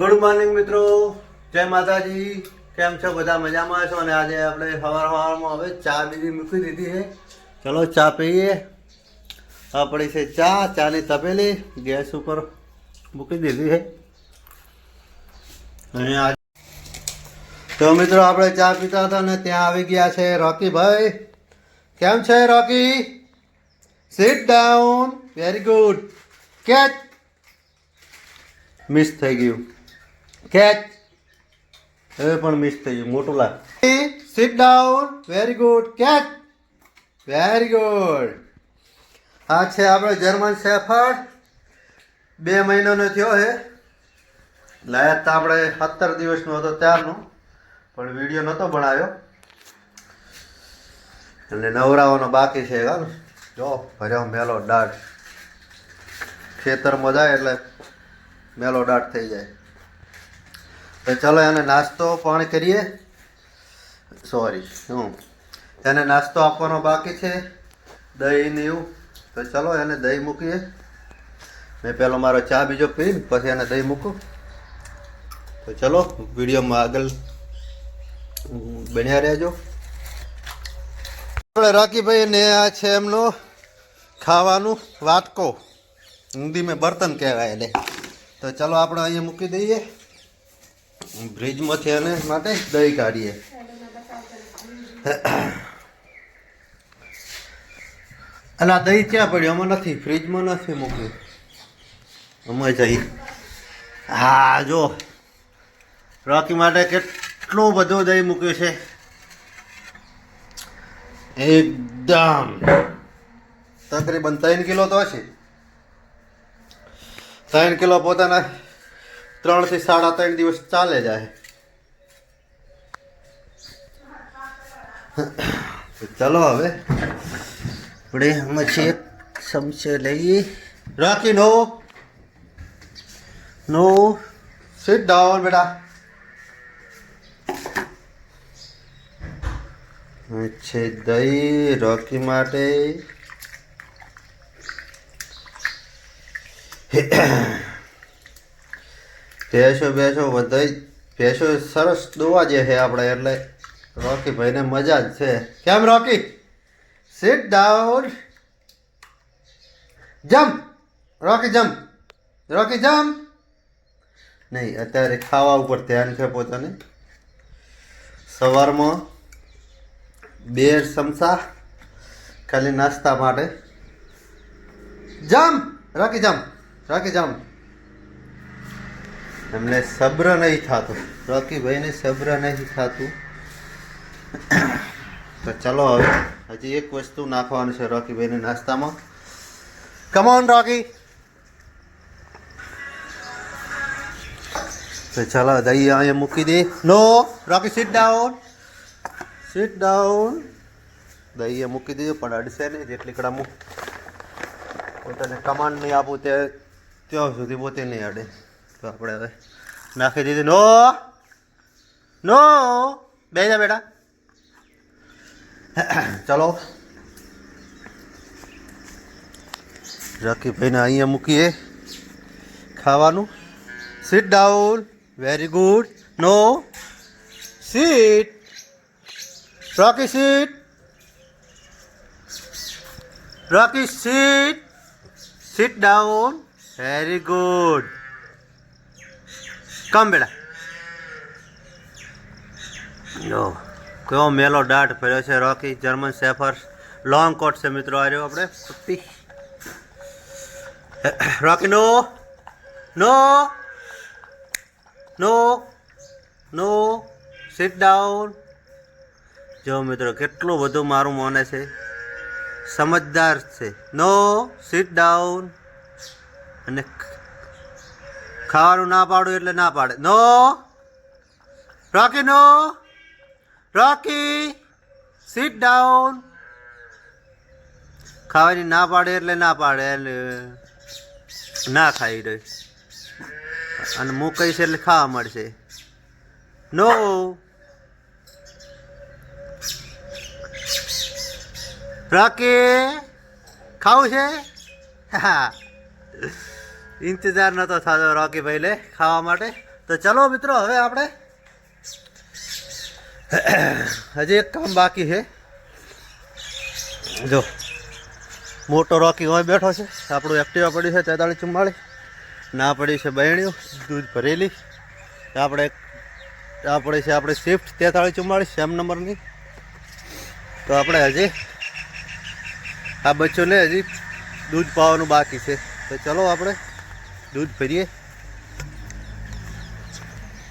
Good morning મિત્રો. જય માતાજી. કેમ છો? બધા મજામાં છો? અને આજે આપણે સવાર સવારમાં હવે ચા બીજી મૂકી દીધી છે. ચલો ચા પીએ. આપણી છે ચા. ચાની તપેલી ગેસ ઉપર મૂકી દીધી છે. અને આજે તો મિત્રો, આપણે ચા પીતા હતા ને ત્યાં આવી ગયા છે રોકી ભાઈ. કેમ છે Rocky? Sit down very good catch miss થઈ ગયું. કેચ હવે પણ મિસ થઈ ગયું, મોટું લાગ. Sit down very good catch very good આ છે આપણે જર્મન શેફર્ડ બે મહિનાનો થયો છે લાયા તો આપણે સત્તર દિવસનો હતો ત્યારનો, પણ વીડિયો નહોતો બનાવ્યો. એટલે નવરાવાનો બાકી છે, હા. જો, ભર્યો મેલો દાઢ. ખેતરમાં જાય એટલે મેલો દાઢ થઈ જાય. તો ચાલો એને નાસ્તો પણ કરીએ. સોરી હું. એને નાસ્તો આપવાનો બાકી છે. દહીં ને એવું. તો ચાલો એને દહીં મૂકીએ. મેં પહેલો મારો ચા બીજો પીને, પછી એને દહીં મૂકું. તો ચલો, વિડીયોમાં આગળ બન્યા રહેજો. આપણે રાખીભાઈ ને આ છે એમનો ખાવાનું વાટકો. હિન્દીમાં બર્તન કહેવાય એટલે તો ચલો, આપણે અહીંયા મૂકી દઈએ. ફ્રીજમાંથી અને માટે દહીં કાઢીએ. અને આ દહીં ક્યાં પડ્યું? આમાં નથી, ફ્રીજમાં નથી મૂક્યું. અમે જઈ હા, જો. રોકી માટે કેટલું બધું દહીં મૂક્યું છે. એકદમ. તકરીબન ત્રણ કિલો તો હશે. ત્રણ કિલો પોતાના ત્રણથી સાડા ત્રણ દિવસ ચાલે જાય. ચલો હવે. આપણે આમાંથી એક ચમચે લઈએ. રાખી નો નો સિટ ડાઉન બેટા. છે દહીં રોકી માટે. ભેંસો ભેંસો બધાય ભેંસો સરસ દોવા જે છે આપણે, એટલે રોકી ભાઈને મજા જ છે. કેમ Rocky? Sit down jump Rocky jump Rocky jump નહીં, અત્યારે ખાવા ઉપર ધ્યાન છે પોતાને. સવારમાં બે ચમચા ખાલી નાસ્તા માટે. Jump Rocky jump Rocky jump એમને સબ્ર નહીં થતું. રોકીભાઈને સબ્ર નહીં થતું. તો ચલો હવે, હજી એક વસ્તુ નાખવાનું છે રોકીભાઈને નાસ્તામાં. કમોન રોકી તો ચાલો દહીં અહીંયા મૂકી દે no Rocky sit down sit down દહીં મૂકી દેજો પણ અડશે નહીં જેટલી કડા મૂક પોતાને કમાન્ડ નહીં આપું તે ત્યાં સુધી પોતે નહીં અડે. તો આપણે હવે નાખી દીધી નો નો બે જા બેટા ચલો રકીભાઈને અહીંયા મૂકીએ ખાવાનું sit down very good no sit Rocky sit Rocky sit sit down very good come બેડા જો, કેવો મેલો દાઢ ફેર્યો છે, રોકી, જર્મન સેફર્સ લોંગ કોટ છે મિત્રો, આ રહ્યો આપણે રોકી, નો નો નો નો સિટ ડાઉન જો મિત્રો, કેટલું બધું મારું મને છે. સમજદાર છે. નો સિટ ડાઉન અને ખાવાનું ના પાડું એટલે ના પાડે. નો. રોકી નો. રોકી. સીટ ડાઉન ખાવાની ના પાડે એટલે ના પાડે. એટલે ના ખાઈ રહી. અને હું કહીશ એટલે ખાવા મળશે. નો. રોકી. ખાવું છે? હા ઇંતજાર નતો થતો રોકી ભાઈ લે ખાવા માટે. તો ચલો મિત્રો, હવે આપણે હજી એક કામ બાકી છે. જો, મોટો રોકી હોય બેઠો છે. આપણું એક્ટિવા પડ્યું છે તેતાળીસ ચુમ્માળીસ. ના પડી છે બહેણીઓ દૂધ ભરેલી. આપણે આ પડી છે આપણે સ્વિફ્ટ તેતાળીસ ચુમ્માળીસ સેમ નંબરની તો આપણે હજી, આ બચ્ચોને હજી દૂધ પાવાનું બાકી છે. તો ચલો આપણે દૂધ ભરીએ.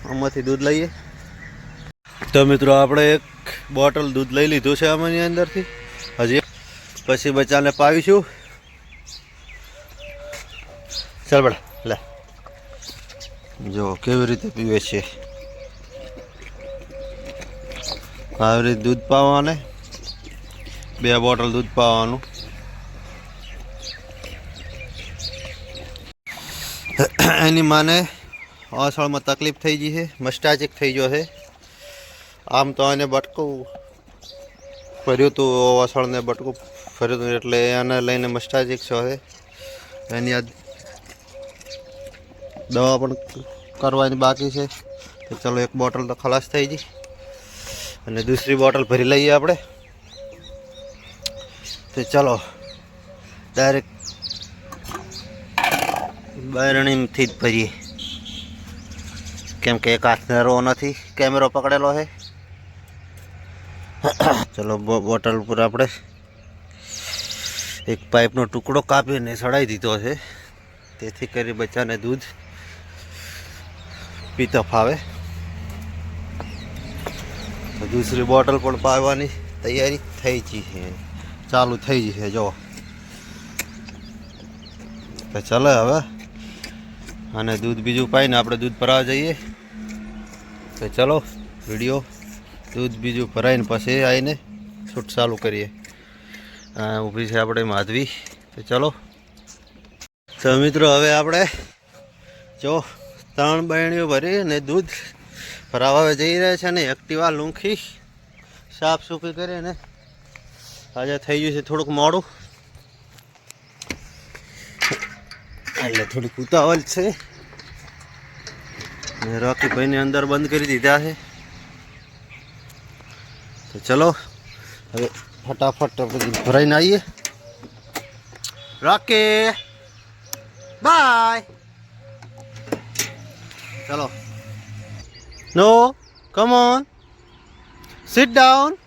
આમાંથી દૂધ લઈએ. તો મિત્રો, આપણે એક બોટલ દૂધ લઈ લીધું છે આમાંની અંદરથી. હજી પછી બચ્ચાને પાવીશું. ચાલ બળા લે. જો, કેવી રીતે પીવે છે. આવી રીતે દૂધ પાવાને. બે બોટલ દૂધ પાવાનું. એની માને અસળમાં તકલીફ થઈ ગઈ છે, મસ્ટાચિક થઈ ગયો છે. આમ તો એને બટકું ફર્યું હતું અસળને બટકું ફર્યું હતું એટલે એને લઈને મસ્ટાચિક છે એની આ દવા પણ કરવાની બાકી છે. તો ચલો એક બોટલ તો ખલાસ થઈ ગઈ. અને દૂસરી બોટલ ભરી લઈએ આપણે. તો ચલો, ડાયરેક્ટ બારણીથી જ ભરીએ. કેમ કે એક હાથને રો નથી, કેમેરો પકડેલો છે. ચલો બોટલ ઉપર આપણે એક પાઇપનો ટુકડો કાપીને સડાઈ દીધો છે. તેથી કરી બચ્ચાને દૂધ પીતો ફાવે દૂસરી બોટલ પણ પાવાની તૈયારી થઈ ગઈ છે. ચાલુ થઈ ગઈ છે જો ચાલે હવે. અને દૂધ બીજું પાઈને આપણે દૂધ ભરાવા જઈએ. તો ચલો, વીડિયો દૂધ બીજું ભરાઈને પછી આવીને શૂટ ચાલુ કરીએ. ઊભી છે આપણે માધવી. તો ચલો. તો મિત્રો, હવે આપણે જો ત્રણ બહેણીઓ ભરી અને દૂધ ભરાવા જઈ રહ્યા છે ને, એક્ટિવા લૂંખી સાફ સૂફી કરીને. આજે થઈ ગયું છે થોડુંક મોડું. એટલે થોડીક ઉતાવળ છે. ને રોકી ભાઈને અંદર બંધ કરી દીધા છે. તો ચલો, હવે ફટાફટ ભરાઈને આવીએ. રોકી. બાય. ચલો. No come on sit down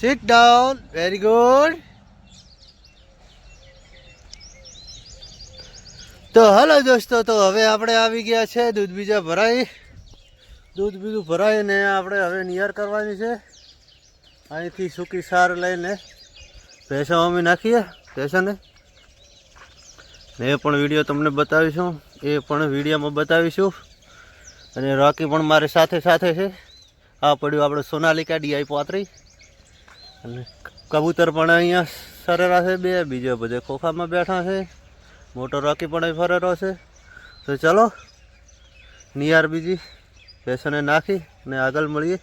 sit down very good તો હલો દોસ્તો, તો હવે આપણે આવી ગયા છે દૂધ બીજા ભરાઈ. દૂધ બીજું ભરાઈને આપણે હવે નિયર કરવાની છે. અહીંથી સૂકી સાર લઈને ભેંસો અમે નાખીએ, ભેંસોને. ને એ પણ વીડિયો તમને બતાવીશું, એ પણ વિડીયોમાં બતાવીશું. અને રોકી પણ મારી સાથે સાથે છે. આ પડ્યું આપણે સોનાલિકા ડીઆઈ પોતરી. અને કબૂતર પણ અહીંયા સરેરા છે, બે બીજો બધે ખોખામાં બેઠા છે. મોટો રોકી પણ ફરેલો છે. તો ચલો નિયાર બીજી ભેંસોને નાખી અને આગળ મળીએ.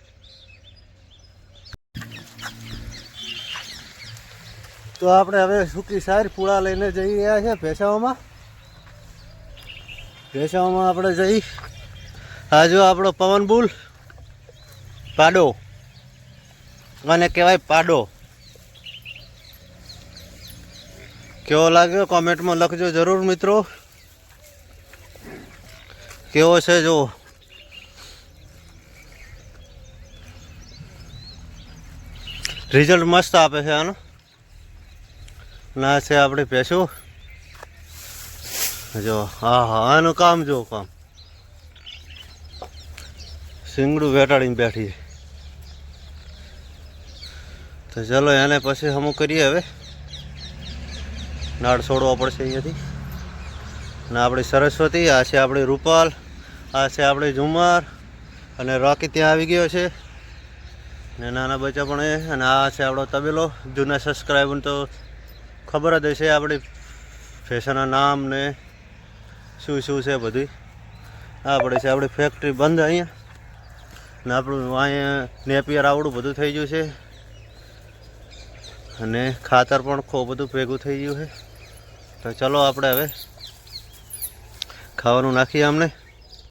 તો આપણે હવે સૂકી સાર પૂળા લઈને જઈ રહ્યા છે ભેંસાઓમાં. ભેંસાઓમાં આપણે જઈ, આ જો આપણો પવન બુલ, પાડો. અને કહેવાય પાડો. કેવો લાગ્યો? કોમેન્ટમાં લખજો જરૂર, મિત્રો. કેવો છે જો રિઝલ્ટ મસ્ત આપે છે, આનો. ના છે આપણે પેશું જો, હા હા, આનું કામ જો કામ. સિંગડું વેટાડીને બેઠી તો ચલો, એને પછી હમું કરીએ હવે. નાળ છોડવો પડશે અહીંયાથી. ને આપણી સરસ્વતી, આ છે આપણી રૂપાલ, આ છે આપણી ઝુમર, અને રોકી ત્યાં આવી ગયો છે. ને નાના બચ્ચા પણ એ, અને આ છે આપણો તબેલો, જૂના સબસ્ક્રાઈબર તો ખબર જ હશે આપણી ફેશનના નામ ને શું શું છે બધી આ પડે છે આપણી ફેક્ટરી બંધ અહીંયા. ને આપણું અહીંયા નેપિયર આવડું બધું થઈ ગયું છે. અને ખાતર પણ ખૂબ બધું ભેગું થઈ ગયું છે. તો ચલો આપણે હવે ખાવાનું નાખીએ અમને